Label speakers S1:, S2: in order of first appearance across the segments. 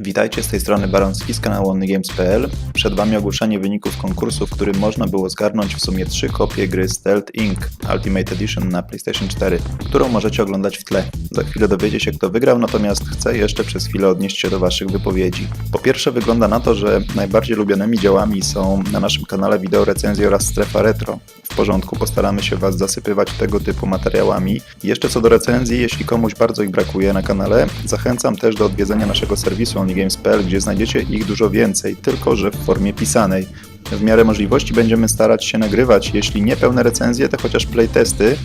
S1: Witajcie z tej strony Baronski z kanału OnlyGames.pl. Przed Wami ogłoszenie wyników konkursu, w którym można było zgarnąć w sumie trzy kopie gry Stealth Inc. Ultimate Edition na PlayStation 4, którą możecie oglądać w tle. Za chwilę dowiecie się kto wygrał, natomiast chcę jeszcze przez chwilę odnieść się do Waszych wypowiedzi. Po pierwsze wygląda na to, że najbardziej lubianymi działami są na naszym kanale wideo recenzje oraz strefa retro. W porządku, postaramy się Was zasypywać tego typu materiałami. Jeszcze co do recenzji, jeśli komuś bardzo ich brakuje na kanale, zachęcam też do odwiedzenia naszego serwisu onlygames.pl, gdzie znajdziecie ich dużo więcej, tylko że w formie pisanej. W miarę możliwości będziemy starać się nagrywać, jeśli nie pełne recenzje, to chociaż playtesty,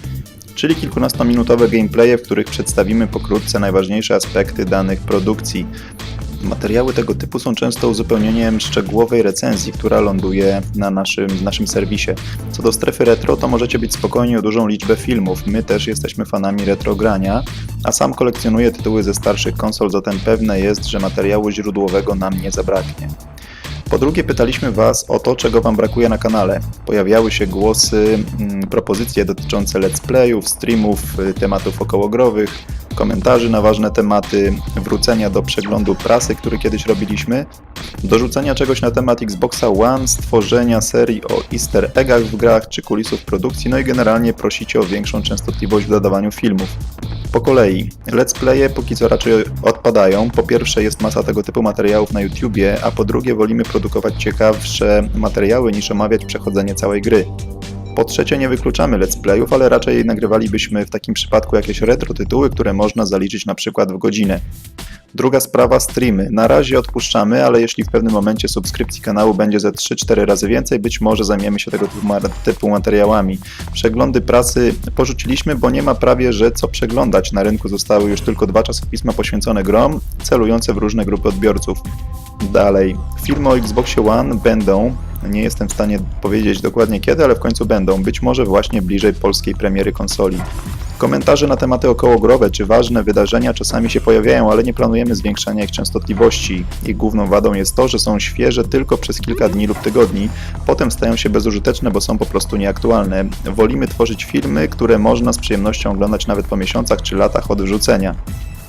S1: czyli kilkunastominutowe gameplaye, w których przedstawimy pokrótce najważniejsze aspekty danych produkcji. Materiały tego typu są często uzupełnieniem szczegółowej recenzji, która ląduje na naszym, naszym serwisie. Co do strefy retro, to możecie być spokojni o dużą liczbę filmów. My też jesteśmy fanami retro grania, a sam kolekcjonuję tytuły ze starszych konsol, zatem pewne jest, że materiału źródłowego nam nie zabraknie. Po drugie, pytaliśmy Was o to, czego Wam brakuje na kanale. Pojawiały się głosy, mm, propozycje dotyczące let's playów, streamów, y, tematów okołogrowych, komentarzy na ważne tematy, wrócenia do przeglądu prasy, który kiedyś robiliśmy, dorzucenia czegoś na temat Xboxa One, stworzenia serii o easter eggach w grach czy kulisów produkcji, no i generalnie prosicie o większą częstotliwość w dodawaniu filmów. Po kolei, let's playe póki co raczej odpadają. Po pierwsze jest masa tego typu materiałów na YouTubie, a po drugie wolimy produkować ciekawsze materiały niż omawiać przechodzenie całej gry. Po trzecie nie wykluczamy let's playów, ale raczej nagrywalibyśmy w takim przypadku jakieś retro tytuły, które można zaliczyć na przykład w godzinę. Druga sprawa streamy. Na razie odpuszczamy, ale jeśli w pewnym momencie subskrypcji kanału będzie ze 3-4 razy więcej, być może zajmiemy się tego typu ma- typu materiałami. Przeglądy prasy porzuciliśmy, bo nie ma prawie że co przeglądać. Na rynku zostały już tylko dwa czasopisma poświęcone grom, celujące w różne grupy odbiorców. Dalej, filmy o Xboxie One będą, nie jestem w stanie powiedzieć dokładnie kiedy, ale w końcu będą, być może właśnie bliżej polskiej premiery konsoli. Komentarze na tematy okołogrowe czy ważne wydarzenia czasami się pojawiają, ale nie planujemy zwiększania ich częstotliwości. Ich główną wadą jest to, że są świeże tylko przez kilka dni lub tygodni, potem stają się bezużyteczne, bo są po prostu nieaktualne. Wolimy tworzyć filmy, które można z przyjemnością oglądać nawet po miesiącach czy latach od wrzucenia.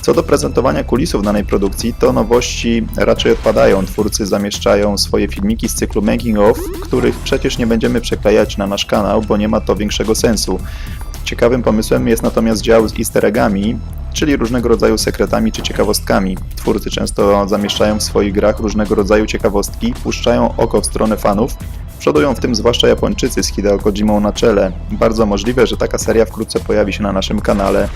S1: Co do prezentowania kulisów danej produkcji, to nowości raczej odpadają. Twórcy zamieszczają swoje filmiki z cyklu Making of, których przecież nie będziemy przeklejać na nasz kanał, bo nie ma to większego sensu. Ciekawym pomysłem jest natomiast dział z easter eggami, czyli różnego rodzaju sekretami czy ciekawostkami. Twórcy często zamieszczają w swoich grach różnego rodzaju ciekawostki, puszczają oko w stronę fanów, przodują w tym zwłaszcza Japończycy z Hideo Kojimą na czele. Bardzo możliwe, że taka seria wkrótce pojawi się na naszym kanale.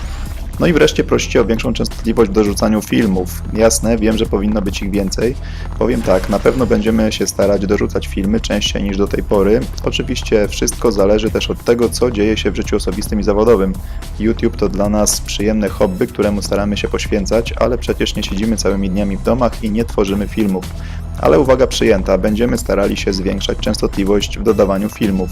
S1: No i wreszcie prosicie o większą częstotliwość w dorzucaniu filmów. Jasne, wiem, że powinno być ich więcej. Powiem tak, na pewno będziemy się starać dorzucać filmy częściej niż do tej pory. Oczywiście wszystko zależy też od tego, co dzieje się w życiu osobistym i zawodowym. YouTube to dla nas przyjemne hobby, któremu staramy się poświęcać, ale przecież nie siedzimy całymi dniami w domach i nie tworzymy filmów. Ale uwaga przyjęta, będziemy starali się zwiększać częstotliwość w dodawaniu filmów.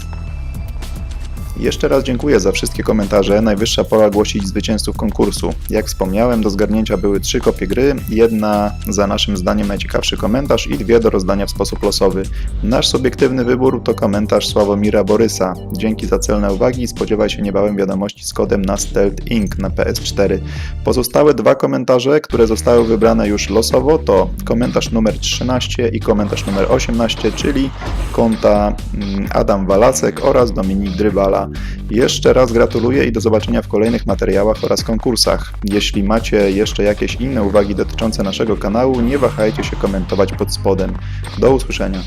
S1: Jeszcze raz dziękuję za wszystkie komentarze. Najwyższa pora ogłosić zwycięzców konkursu. Jak wspomniałem, do zgarnięcia były trzy kopie gry, jedna za naszym zdaniem najciekawszy komentarz i dwie do rozdania w sposób losowy. Nasz subiektywny wybór to komentarz Sławomira Borysa. Dzięki za celne uwagi i spodziewaj się niebawem wiadomości z kodem na Stealth Inc. na PS4. Pozostałe dwa komentarze, które zostały wybrane już losowo to komentarz numer 13 i komentarz numer 18, czyli konta mm, Adam Walasek oraz Dominik Drybala. Jeszcze raz gratuluję i do zobaczenia w kolejnych materiałach oraz konkursach. Jeśli macie jeszcze jakieś inne uwagi dotyczące naszego kanału, nie wahajcie się komentować pod spodem. Do usłyszenia.